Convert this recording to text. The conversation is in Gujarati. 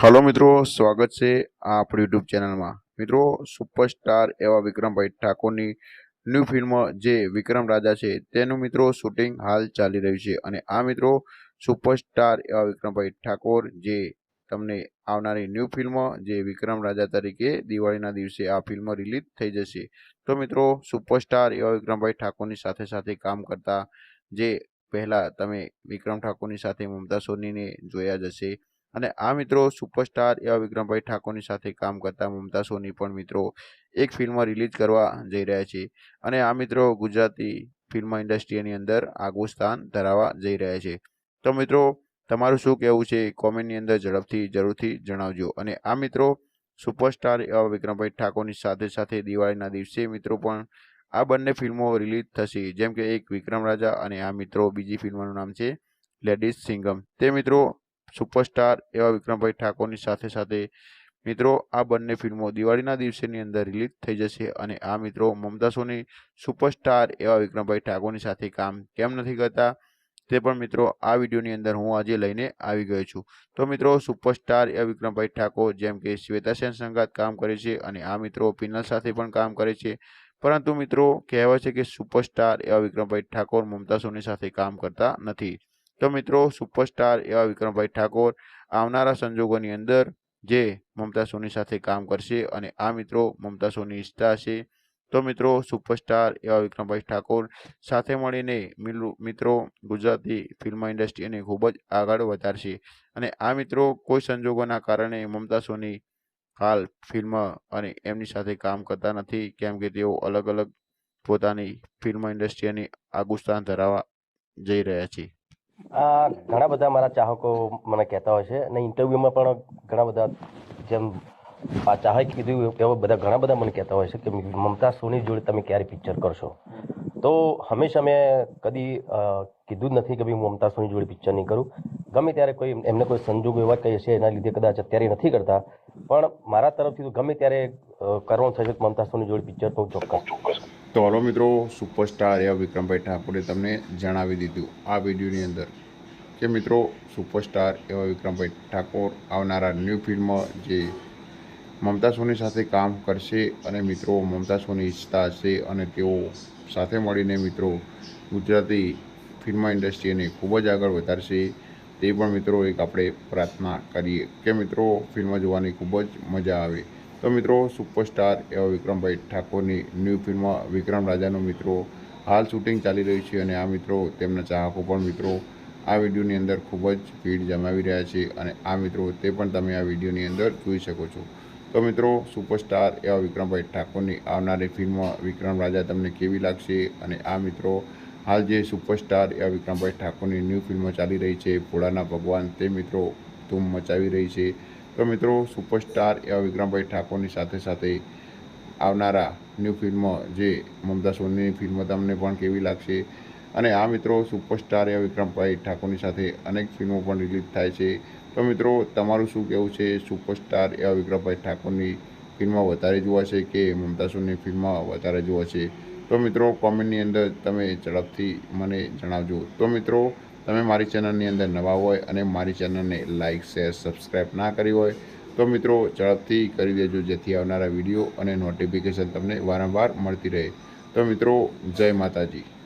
હલો મિત્રો, સ્વાગત છે આ આપણી યુટ્યુબ ચેનલમાં. મિત્રો સુપરસ્ટાર એવા વિક્રમભાઈ ઠાકોરની ન્યૂ ફિલ્મ જે વિક્રમ રાજા છે, તેનું મિત્રો શૂટિંગ હાલ ચાલી રહ્યું છે. અને આ મિત્રો સુપરસ્ટાર એવા વિક્રમભાઈ ઠાકોર જે તમને આવનારી ન્યૂ ફિલ્મ જે વિક્રમ રાજા તરીકે દિવાળીના દિવસે આ ફિલ્મ રિલીઝ થઈ જશે. તો મિત્રો સુપરસ્ટાર એવા વિક્રમભાઈ ઠાકોરની સાથે સાથે કામ કરતા જે પહેલાં તમે વિક્રમ ઠાકોરની સાથે મમતા સોનીને જોયા જ હશે. અને આ મિત્રો સુપરસ્ટાર એવા વિક્રમભાઈ ઠાકોરની સાથે કામ કરતા મમતા સોની પણ મિત્રો એક ફિલ્મ રિલીઝ કરવા જઈ રહ્યા છે. અને આ મિત્રો ગુજરાતી ફિલ્મ ઇન્ડસ્ટ્રીની અંદર આગવું સ્થાન ધરાવવા જઈ રહ્યા છે. તો મિત્રો, તમારું શું કહેવું છે? કોમેન્ટની અંદર ઝડપથી, જરૂરથી જણાવજો. અને આ મિત્રો સુપરસ્ટાર એવા વિક્રમભાઈ ઠાકોરની સાથે સાથે દિવાળીના દિવસે મિત્રો પણ આ બંને ફિલ્મો રિલીઝ થશે. જેમ કે એક વિક્રમ રાજા અને આ મિત્રો બીજી ફિલ્મનું નામ છે લેડીઝ સિંગમ. તે મિત્રો સુપરસ્ટાર એવા વિક્રમભાઈ ઠાકોરની સાથે સાથે મિત્રો, આ બંને ફિલ્મો દિવાળીના દિવસેની અંદર રિલીઝ થઈ જશે અને આ મિત્રો મમતા સોની સુપરસ્ટાર એવા વિક્રમભાઈ ઠાકોરની સાથે કામ કેમ નથી કરતા તે પણ મિત્રો આ વિડીયોની અંદર હું આજે લઈને આવી ગયો છું. તો મિત્રો, સુપરસ્ટાર એવા વિક્રમભાઈ ઠાકોર જેમ કે શ્વેતા સેન સંગાત કામ કરે છે અને આ મિત્રો પિનલ સાથે પણ કામ કરે છે. પરંતુ મિત્રો, કહેવાય છે કે સુપરસ્ટાર એવા વિક્રમભાઈ ઠાકોર મમતા સોની સાથે કામ કરતા નથી. તો મિત્રો, સુપરસ્ટાર એવા વિક્રમભાઈ ઠાકોર આવનારા સંજોગોની અંદર જે મમતા સોની સાથે કામ કરશે અને આ મિત્રો મમતા સોની ઈચ્છતા હશે, તો મિત્રો, સુપરસ્ટાર એવા વિક્રમભાઈ ઠાકોર સાથે મળીને મિત્રો, ગુજરાતી ફિલ્મ ઇન્ડસ્ટ્રીને ખૂબ જ આગળ વધારશે. અને આ મિત્રો કોઈ સંજોગોના કારણે મમતા સોની હાલ ફિલ્મ અને એમની સાથે કામ કરતા નથી, કેમ કે તેઓ અલગ અલગ પોતાની ફિલ્મ ઇન્ડસ્ટ્રીની આગુસ્થાન ધરાવવા જઈ રહ્યા છે. આ ઘણા બધા મારા ચાહકો મને કહેતા હોય છે અને ઇન્ટરવ્યુમાં પણ ઘણા બધા જેમ આ ચાહક કીધું એવા બધા ઘણા બધા મને કહેતા હોય છે કે મમતા સોની જોડે તમે ક્યારે પિક્ચર કરશો? તો હંમેશા મેં કદી કીધું નથી કે ભાઈ મમતા સોની જોડે પિક્ચર નહીં કરું. ગમે ત્યારે કોઈ એમને કોઈ સંજોગ એવા કહે છે એના લીધે કદાચ અત્યારે નથી કરતા. પણ મારા તરફથી તો ગમે ત્યારે કરવાનું થશે મમતા સોની જોડે પિક્ચર તો હું ચોક્કસ. તો હલો મિત્રો સુપરસ્ટાર એવા વિક્રમભાઈ ઠાકોરે તમને જણાવી દીધું આ વિડીયોની અંદર કે મિત્રો, સુપરસ્ટાર એવા વિક્રમભાઈ ઠાકોર આવનારા ન્યૂ ફિલ્મ જે મમતા સોની સાથે કામ કરશે અને મિત્રો મમતા સોની ઈચ્છતા હશે અને તેઓ સાથે મળીને મિત્રો ગુજરાતી ફિલ્મ ઇન્ડસ્ટ્રીને ખૂબ જ આગળ વધારશે, તે પણ મિત્રો એક આપણે પ્રાર્થના કરીએ કે મિત્રો ફિલ્મ જોવાની ખૂબ જ મજા આવે. તો મિત્રો સુપરસ્ટાર એવા વિક્રમભાઈ ઠાકોરની ન્યૂ ફિલ્મ વિક્રમ રાજાનો મિત્રો, હાલ શૂટિંગ ચાલી રહ્યું છે અને આ મિત્રો તેમના ચાહકો પણ મિત્રો, આ વિડીયોની અંદર ખૂબ જ ભીડ જમાવી રહ્યા છે અને આ મિત્રો તે પણ તમે આ વિડીયોની અંદર જોઈ શકો છો. તો મિત્રો સુપરસ્ટાર એવા વિક્રમભાઈ ઠાકોરની આવનારી ફિલ્મ વિક્રમ રાજા તમને કેવી લાગશે અને આ મિત્રો, હાલ જે સુપરસ્ટાર એવા વિક્રમભાઈ ઠાકોરની ન્યૂ ફિલ્મ ચાલી રહી છે ભોળાના ભગવાન તે મિત્રો ધૂમ મચાવી રહી છે. તો મિત્રો સુપરસ્ટાર એવા વિક્રમભાઈ ઠાકોરની સાથે સાથે આવનારા ન્યૂ ફિલ્મ જે મમતા સોનીની ફિલ્મ તમને પણ કેવી લાગશે? અને આ મિત્રો સુપરસ્ટાર એવા વિક્રમભાઈ ઠાકોરની સાથે અનેક ફિલ્મો પણ રિલીઝ થાય છે. તો મિત્રો, તમારું શું કહેવું છે? સુપરસ્ટાર એવા વિક્રમભાઈ ઠાકોરની ફિલ્મ વધારે જોવા છે કે મમતા સોની ફિલ્મ વધારે જોવા છે? તો મિત્રો કોમેન્ટની અંદર તમે ઝડપથી મને જણાવજો. તો મિત્રો તમે મારી ચેનલની અંદર નવા હોય અને મારી ચેનલને લાઇક શેર સબસ્ક્રાઈબ ના કરી હોય, તો મિત્રો ઝડપથી કરી દેજો, જેથી આવનારા વીડિયો અને નોટિફિકેશન તમને વારંવાર મળતી રહે. તો મિત્રો, જય માતાજી.